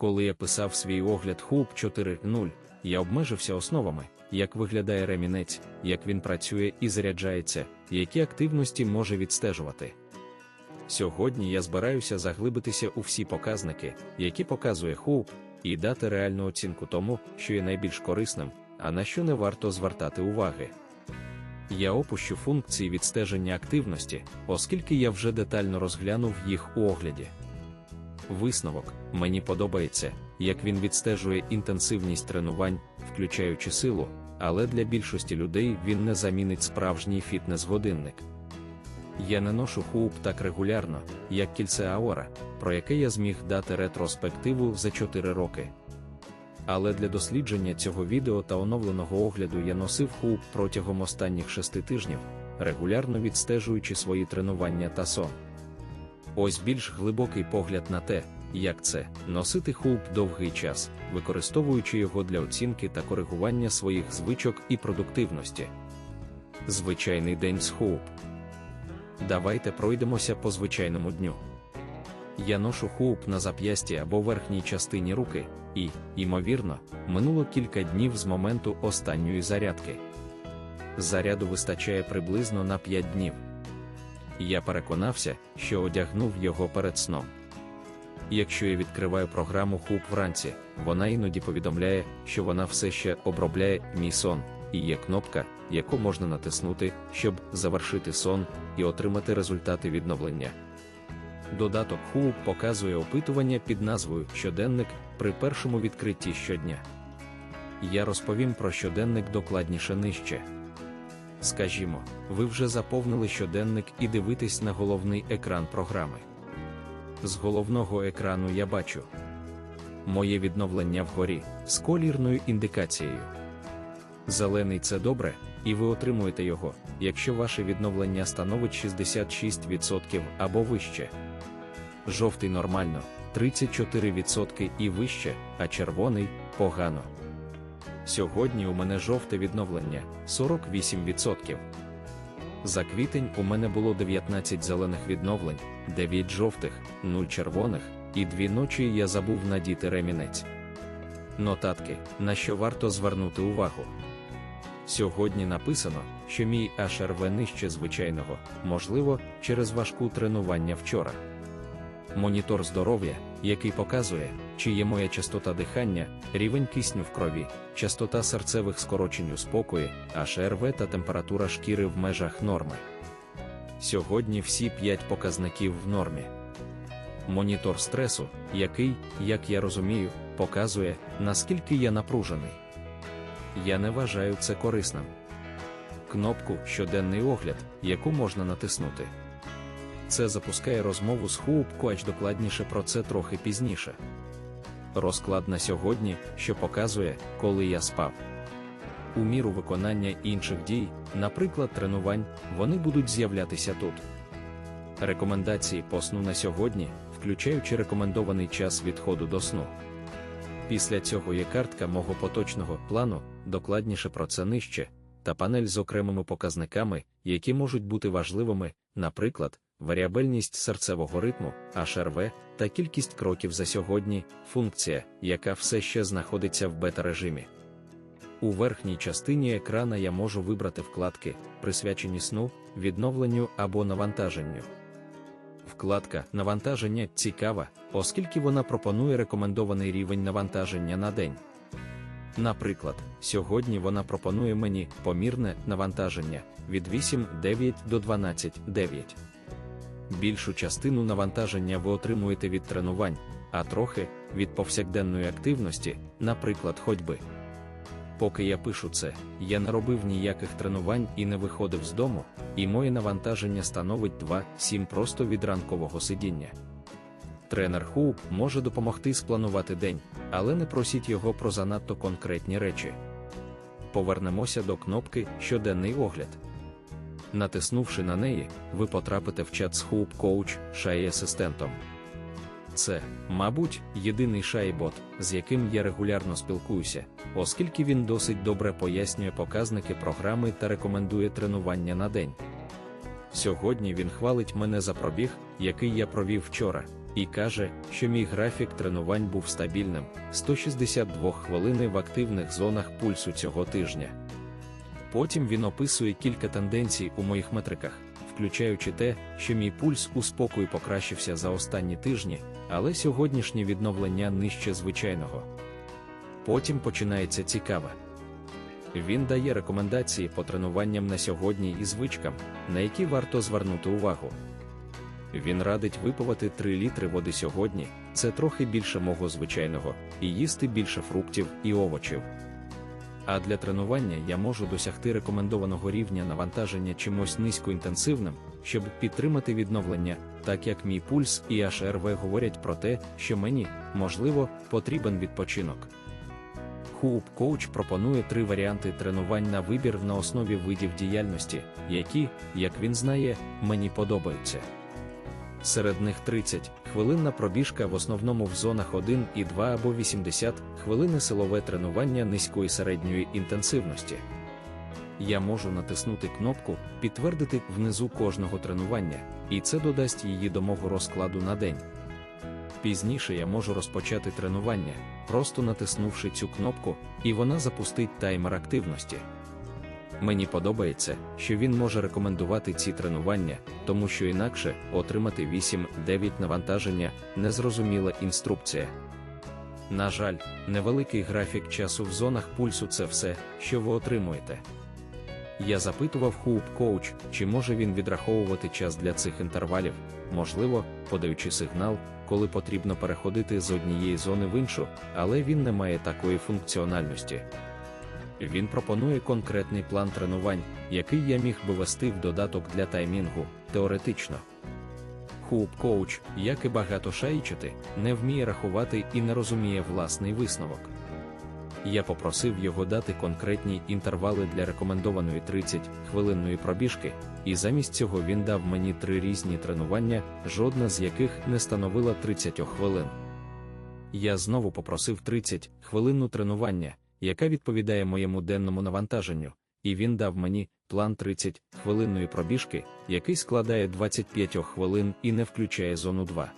Коли я писав свій огляд Hoop 4.0, я обмежився основами, як виглядає ремінець, як він працює і заряджається, які активності може відстежувати. Сьогодні я збираюся заглибитися у всі показники, які показує Hoop, і дати реальну оцінку тому, що є найбільш корисним, а на що не варто звертати уваги. Я опущу функції відстеження активності, оскільки я вже детально розглянув їх у огляді. Висновок мені подобається, як він відстежує інтенсивність тренувань, включаючи силу, але для більшості людей він не замінить справжній фітнес-годинник. Я не ношу хуп так регулярно, як кільце Аора, про яке я зміг дати ретроспективу за 4 роки. Але для дослідження цього відео та оновленого огляду я носив хуп протягом останніх 6 тижнів, регулярно відстежуючи свої тренування та сон. Ось більш глибокий погляд на те, як це носити хуп довгий час, використовуючи його для оцінки та коригування своїх звичок і продуктивності. Звичайний день з хуп. Давайте пройдемося по звичайному дню. Я ношу хуп на зап'ясті або верхній частині руки, і, ймовірно, минуло кілька днів з моменту останньої зарядки. Заряду вистачає приблизно на 5 днів. Я переконався, що одягнув його перед сном. Якщо я відкриваю програму Хуп вранці, вона іноді повідомляє, що вона все ще обробляє мій сон, і є кнопка, яку можна натиснути, щоб завершити сон і отримати результати відновлення. Додаток Хуп показує опитування під назвою Щоденник при першому відкритті щодня. Я розповім про щоденник докладніше нижче. Скажімо, ви вже заповнили щоденник і дивитесь на головний екран програми. З головного екрану я бачу моє відновлення вгорі з колірною індикацією. Зелений це добре, і ви отримуєте його, якщо ваше відновлення становить 66% або вище. Жовтий нормально 34% і вище, а червоний погано. Сьогодні у мене жовте відновлення 48%. За квітень у мене було 19 зелених відновлень, 9 жовтих, 0 червоних, і дві ночі я забув надіти ремінець. Нотатки, на що варто звернути увагу. Сьогодні написано, що мій HRV нижче звичайного, можливо, через важку тренування вчора. Монітор здоров'я, який показує, чи є моя частота дихання, рівень кисню в крові, частота серцевих скорочень у спокої, HRV та температура шкіри в межах норми. Сьогодні всі 5 показників в нормі. Монітор стресу, який, як я розумію, показує, наскільки я напружений. Я не вважаю це корисним. Кнопку Щоденний огляд, яку можна натиснути. Це запускає розмову з Хоуп Коач докладніше про це трохи пізніше. Розклад на сьогодні, що показує, коли я спав. У міру виконання інших дій, наприклад, тренувань, вони будуть з'являтися тут. Рекомендації по сну на сьогодні, включаючи рекомендований час відходу до сну. Після цього є картка мого поточного плану, докладніше про це нижче, та панель з окремими показниками, які можуть бути важливими, наприклад, варіабельність серцевого ритму, HRV та кількість кроків за сьогодні, функція, яка все ще знаходиться в бета-режимі. У верхній частині екрана я можу вибрати вкладки, присвячені сну, відновленню або навантаженню. Вкладка Навантаження цікава, оскільки вона пропонує рекомендований рівень навантаження на день. Наприклад, сьогодні вона пропонує мені помірне навантаження від 8,9 до 12,9. Більшу частину навантаження ви отримуєте від тренувань, а трохи від повсякденної активності, наприклад, ходьби. Поки я пишу це, я не робив ніяких тренувань і не виходив з дому, і моє навантаження становить 2-7 просто від ранкового сидіння. Тренер Хоуп може допомогти спланувати день, але не просіть його про занадто конкретні речі. Повернемося до кнопки Щоденний огляд. Натиснувши на неї, ви потрапите в чат з Hoop Coach шай асистентом. Це, мабуть, єдиний шайбот, з яким я регулярно спілкуюся, оскільки він досить добре пояснює показники програми та рекомендує тренування на день. Сьогодні він хвалить мене за пробіг, який я провів вчора, і каже, що мій графік тренувань був стабільним 162 хвилини в активних зонах пульсу цього тижня. Потім він описує кілька тенденцій у моїх метриках, включаючи те, що мій пульс у спокою покращився за останні тижні, але сьогоднішнє відновлення нижче звичайного. Потім починається цікаве. Він дає рекомендації по тренуванням на сьогодні і звичкам, на які варто звернути увагу. Він радить випивати 3 літри води сьогодні, це трохи більше мого звичайного, і їсти більше фруктів і овочів. А для тренування я можу досягти рекомендованого рівня навантаження чимось низькоінтенсивним, щоб підтримати відновлення, так як мій пульс і HRV говорять про те, що мені, можливо, потрібен відпочинок. Хоуп Коуч пропонує три варіанти тренувань на вибір на основі видів діяльності, які, як він знає, мені подобаються. Серед них 30 хвилинна пробіжка в основному в зонах 1 і 2 або 80 хвилини силове тренування низької середньої інтенсивності. Я можу натиснути кнопку Підтвердити внизу кожного тренування, і це додасть її до мого розкладу на день. Пізніше я можу розпочати тренування, просто натиснувши цю кнопку, і вона запустить таймер активності. Мені подобається, що він може рекомендувати ці тренування, тому що інакше отримати 8-9 навантаження незрозуміла інструкція. На жаль, невеликий графік часу в зонах пульсу це все, що ви отримуєте. Я запитував Хоуп Коуч, чи може він відраховувати час для цих інтервалів, можливо, подаючи сигнал, коли потрібно переходити з однієї зони в іншу, але він не має такої функціональності. Він пропонує конкретний план тренувань, який я міг би вести в додаток для таймінгу, теоретично. Хоуп Коуч, як і багато шаїчити, не вміє рахувати і не розуміє власний висновок. Я попросив його дати конкретні інтервали для рекомендованої 30-хвилинної пробіжки, і замість цього він дав мені три різні тренування, жодна з яких не становила 30 хвилин. Я знову попросив 30 хвилинну тренування, яка відповідає моєму денному навантаженню, і він дав мені план 30 хвилинної пробіжки, який складає 25 хвилин і не включає зону 2.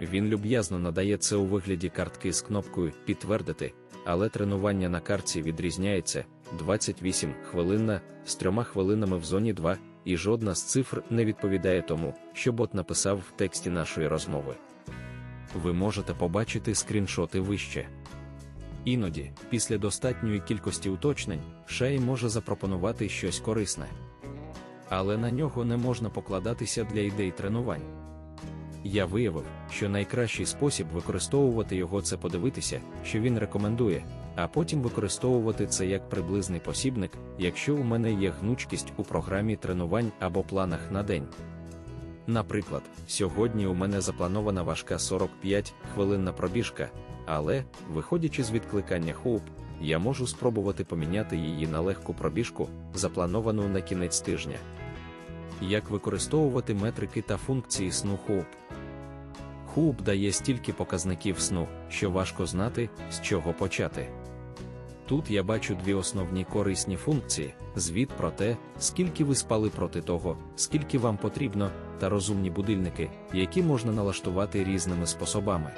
Він люб'язно надає це у вигляді картки з кнопкою Підтвердити, але тренування на картці відрізняється 28 хвилинна з трьома хвилинами в зоні 2, і жодна з цифр не відповідає тому, що бот написав в тексті нашої розмови. Ви можете побачити скріншоти вище. Іноді, після достатньої кількості уточнень, Шей може запропонувати щось корисне. Але на нього не можна покладатися для ідей тренувань. Я виявив, що найкращий спосіб використовувати його це подивитися, що він рекомендує, а потім використовувати це як приблизний посібник, якщо у мене є гнучкість у програмі тренувань або планах на день. Наприклад, сьогодні у мене запланована важка 45 хвилинна пробіжка, але, виходячи з відкликання Хоуп, я можу спробувати поміняти її на легку пробіжку, заплановану на кінець тижня. Як використовувати метрики та функції сну Хоуп? Хоуп дає стільки показників сну, що важко знати, з чого почати. Тут я бачу дві основні корисні функції: звіт про те, скільки ви спали проти того, скільки вам потрібно, та розумні будильники, які можна налаштувати різними способами.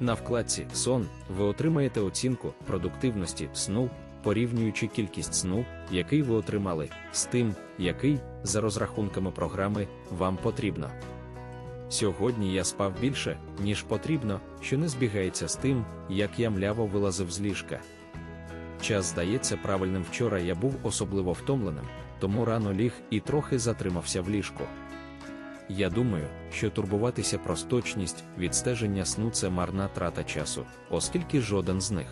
На вкладці Сон ви отримаєте оцінку продуктивності сну, порівнюючи кількість сну, який ви отримали, з тим, який, за розрахунками програми, вам потрібно. Сьогодні я спав більше, ніж потрібно, що не збігається з тим, як я мляво вилазив з ліжка. Час здається правильним вчора я був особливо втомленим, тому рано ліг і трохи затримався в ліжку. Я думаю, що турбуватися про сточність відстеження сну це марна трата часу, оскільки жоден з них.